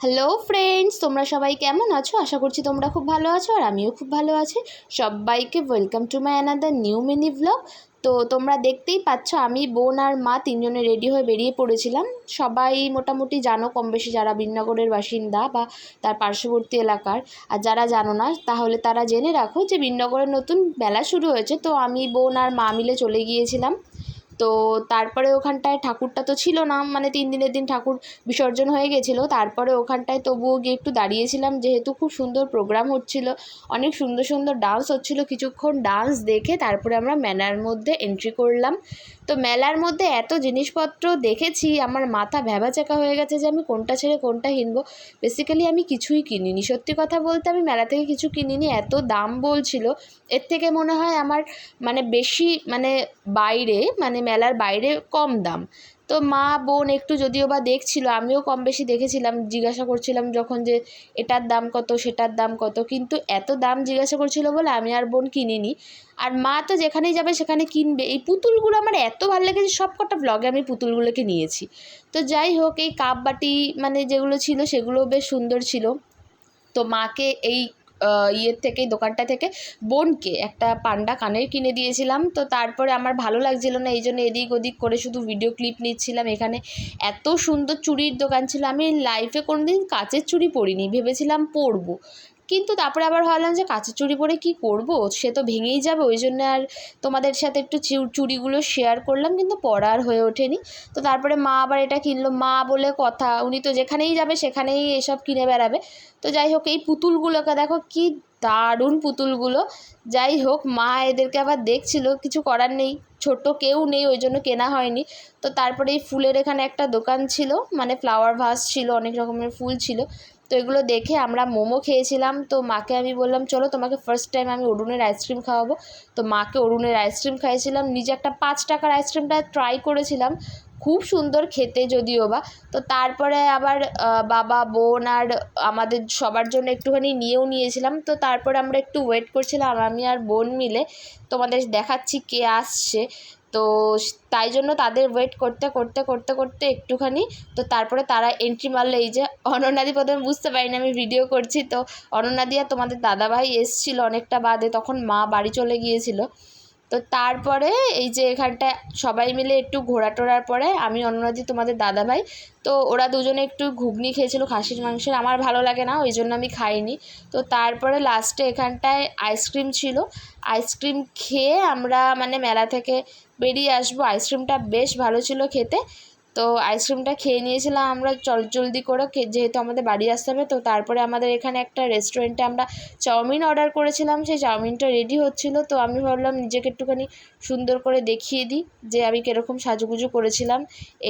Hello friends তোমরা সবাই কেমন আছো? আশা করছি তোমরা খুব ভালো আছো আর আমিও খুব ভালো আছি। সবাইকে welcome to my another new mini blog তো তোমরা দেখতেই পাচ্ছ, আমি, বোন আর মা তিনজনে রেডি হয়ে বেরিয়ে পড়েছিলাম। সবাই মোটামুটি জানো কম বেশি যারা বিনগরের বাসিন্দা বা তার পার্শ্ববর্তী এলাকার। আর যারা জানো না, তাহলে তারা জেনে রাখো যে বিনগরের নতুন মেলা শুরু হয়েছে। তো আমি, বোন আর মা মিলে চলে গিয়েছিলাম। তো তারপরে ওখানটায় ঠাকুরটা তো ছিল না মানে তিন দিনের দিন ঠাকুর বিসর্জন হয়ে গেছিল। তারপরে ওখানটায় তবুও গিয়ে একটু দাঁড়িয়েছিলাম, যেহেতু খুব সুন্দর প্রোগ্রাম হচ্ছিল, অনেক সুন্দর সুন্দর ডান্স হচ্ছিল, কিছুক্ষণ ডান্স দেখে তারপরে আমরা মেলার মধ্যে এন্ট্রি করলাম। তো মেলার মধ্যে এত জিনিসপত্র দেখেছি, আমার মাথা ভ্যাবাচাকা হয়ে গেছে যে আমি কোনটা ছেড়ে কোনটা কিনবো বেসিক্যালি আমি কিছুই কিনিনি, সত্যি কথা বলতে আমি মেলা থেকে কিছু কিনিনি, এত দাম বলছিল। এর থেকে মনে হয় আমার মানে বেশি মানে বাইরে মানে মেলার বাইরে কম দাম। তো মা, বোন একটু যদিও বা দেখছিল, আমিও কম বেশি দেখেছিলাম, জিজ্ঞাসা করছিলাম যখন যে এটার দাম কত, সেটার দাম কত, কিন্তু এত দাম জিজ্ঞাসা করছিল বলে আমি আর বোন কিনিনি। আর মা তো যেখানেই যাবে সেখানে কিনবে। এই পুতুলগুলো আমার এত ভালো লেগেছে সব কটা ব্লগে আমি পুতুলগুলোকে নিয়েছি। তো যাই হোক, এই কাপ বাটি মানে যেগুলো ছিল সেগুলো বেশ সুন্দর ছিল। তো মাকে এই ইয়ের থেকে, দোকানটা থেকে বোনকে, একটা পান্ডা কানের কিনে দিয়েছিলাম। তো তারপরে আমার ভালো লাগছিল না, এই জন্য এদিক ওদিক করে শুধু ভিডিও ক্লিপ নিচ্ছিলাম। এখানে এত সুন্দর চুড়ির দোকান ছিল। আমি লাইফে কোনোদিন কাচের চুড়ি পরিনি, ভেবেছিলাম পরবো। কিন্তু তারপরে আবার ভাবলাম যে কাঁচের চুড়ি পরে কি করব? সে তো ভেঙেই যাবে, ওই জন্য আর তোমাদের সাথে একটু চুড়িগুলো শেয়ার করলাম, কিন্তু পরার হয়ে ওঠেনি। তো তারপরে মা আবার এটা কিনলো, মা বলে কথা, উনি তো যেখানেই যাবে সেখানেই এসব কিনে বেড়াবে। তো যাই হোক, এই পুতুলগুলোকে দেখো কি দারুণ পুতুলগুলো। যাই হোক, মা এদেরকে আবার দেখছিল, কিছু করার নেই। ছোট কেউ নেই, ওই জন্য কেনা হয়নি। তো তারপরে এই ফুলের এখানে একটা দোকান ছিল মানে ফ্লাওয়ার ভাস ছিল, অনেক রকমের ফুল ছিল। তো এগুলো দেখে আমরা মোমো খেয়েছিলাম। তো মাকে আমি বললাম, চলো তোমাকে ফার্স্ট টাইম আমি অরুণের আইসক্রিম খাওয়াবো। তো মাকে অরুণের আইসক্রিম খাইয়েছিলাম। নিজে একটা পাঁচ টাকার আইসক্রিমটা ট্রাই করেছিলাম। খুব সুন্দর খেতে যদিও বা, তো তারপরে আবার বাবা, বোন আর আমাদের সবার জন্য একটুখানি নিয়েও নিয়েছিলাম, তো তারপরে আমরা একটু ওয়েট করছিলাম, আমি আর বোন মিলে তোমাদের দেখাচ্ছি কে আসছে, তো তাই জন্য তাদের ওয়েট করতে করতে করতে করতে একটুখানি, তো তারপরে তারা এন্ট্রি মারলো, এই যে অনন্যাদি প্রথমে বুঝতে পারিনি, আমি ভিডিও করছি, তো অনন্যাদি আর তোমাদের দাদাভাই এসছিল অনেকটা বাদে, তখন মা বাড়ি চলে গিয়েছিল তো তারপরে এই যে এখানটায় সবাই মিলে একটু ঘোরা টোরার পরে, আমি অন্যদি তোমাদের দাদা ভাই, তো ওরা দুজনে একটু ঘুগনি খেয়েছিল খাসির মাংসের, আমার ভালো লাগে না, ওই জন্য আমি খাইনি। তো তারপরে লাস্টে এখানটায় আইসক্রিম ছিল, আইসক্রিম খেয়ে আমরা মানে মেলা থেকে বেরিয়ে আসব। আইসক্রিমটা বেশ ভালো ছিল খেতে তো আইসক্রিমটা খেয়ে নিয়েছিলাম আমরা, চল জলদি করে যেহেতু আমাদের বাড়ি আসতে হবে, তো তারপরে আমাদের এখানে একটা রেস্টুরেন্টে আমরা চাউমিন অর্ডার করেছিলাম, সেই চাউমিনটা রেডি হচ্ছিল, তো আমি ভাবলাম নিজেকে একটুখানি সুন্দর করে দেখিয়ে দিই যে আমি কীরকম সাজুগুজু করেছিলাম।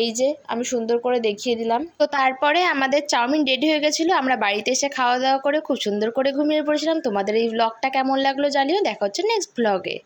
এই যে আমি সুন্দর করে দেখিয়ে দিলাম। তো তারপরে আমাদের চাউমিন রেডি হয়ে গেছিল, আমরা বাড়িতে এসে খাওয়া দাওয়া করে খুব সুন্দর করে ঘুমিয়ে পড়েছিলাম। তোমাদের এই ব্লগটা কেমন লাগল জানিও, দেখা হচ্ছে নেক্সট ব্লগে